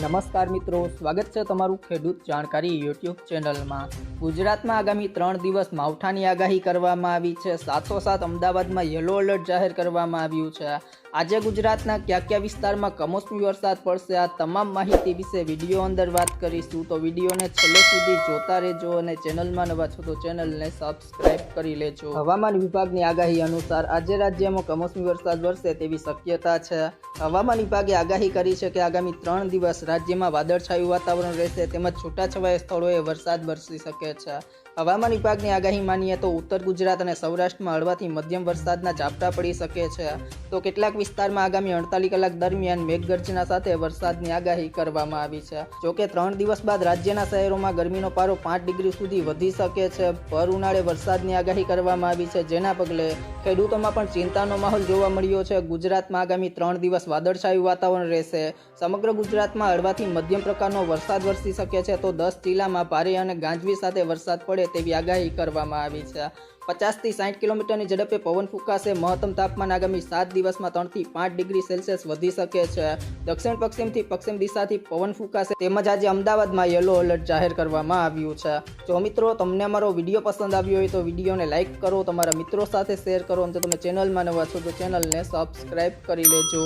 નમસ્કાર મિત્રો, સ્વાગત છે તમારું ખેડૂત જાણકારી યુટ્યુબ ચેનલમાં. ગુજરાતમાં આગામી ત્રણ દિવસ માવઠાની આગાહી કરવામાં આવી છે. સાત અમદાવાદમાં યલો એલર્ટ જાહેર કરવામાં આવ્યું છે. આજે ગુજરાતના કયા કયા વિસ્તારમાં કમોસમી વરસાદ પડશે, આ તમામ માહિતી વિશે વીડિયો અંદર વાત કરીશું. તો વિડીયોને છેલ્લે સુધી જોતા રહેજો અને ચેનલમાં નવા છો તો ચેનલને સબસ્ક્રાઇબ કરી લેજો. હવામાન વિભાગની આગાહી અનુસાર આજે રાજ્યમાં કમોસમી વરસાદ વરસે તેવી શક્યતા છે. હવામાન વિભાગે આગાહી કરી છે કે આગામી ત્રણ દિવસ રાજ્યમાં વાદળછાયું વાતાવરણ રહેશે તેમજ છૂટાછવાયા સ્થળોએ વરસાદ વરસી શકે છે. હવામાન વિભાગની આગાહી માનીએ તો ઉત્તર ગુજરાત અને સૌરાષ્ટ્રમાં હળવાથી મધ્યમ વરસાદના ઝાપટા પડી શકે છે. તો કેટલાક વિસ્તારમાં આગામી અડતાલીસ કલાક દરમિયાન મેઘગર્જના સાથે વરસાદની આગાહી કરવામાં આવી છે. જોકે ત્રણ દિવસ બાદ રાજ્યના શહેરોમાં ગરમીનો પારો પાંચ ડિગ્રી સુધી વધી શકે છે. ભર ઉનાળે વરસાદની આગાહી કરવામાં આવી છે. જેના પગલે ખેડૂતોમાં પણ ચિંતાનો માહોલ જોવા મળ્યો છે. ગુજરાતમાં આગામી ત્રણ દિવસ વાદળછાયું વાતાવરણ રહેશે. સમગ્ર ગુજરાતમાં હળવાથી મધ્યમ પ્રકારનો વરસાદ વરસી શકે છે. તો દસ જિલ્લામાં ભારે અને ગાંજવી સાથે વરસાદ પડે તેવી આગાહી કરવામાં આવી છે. પચાસથી સાઠ કિલોમીટરની ઝડપે પવન ફૂંકાશે. મહત્તમ તાપમાન આગામી સાત દિવસમાં ત્રણથી પાંચ ડિગ્રી સેલ્સિયસ વધી શકે છે. દક્ષિણ પશ્ચિમથી પશ્ચિમ દિશાથી પવન ફૂંકાશે. તેમજ આજે અમદાવાદમાં યલો એલર્ટ જાહેર કરવામાં આવ્યું છે. જો મિત્રો તમને અમારો વીડિયો પસંદ આવ્યો હોય તો વિડીયોને લાઇક કરો, તમારા મિત્રો સાથે શેર કરો અને જો તમે ચેનલમાં નવા છો તો ચેનલને સબસ્ક્રાઇબ કરી લેજો.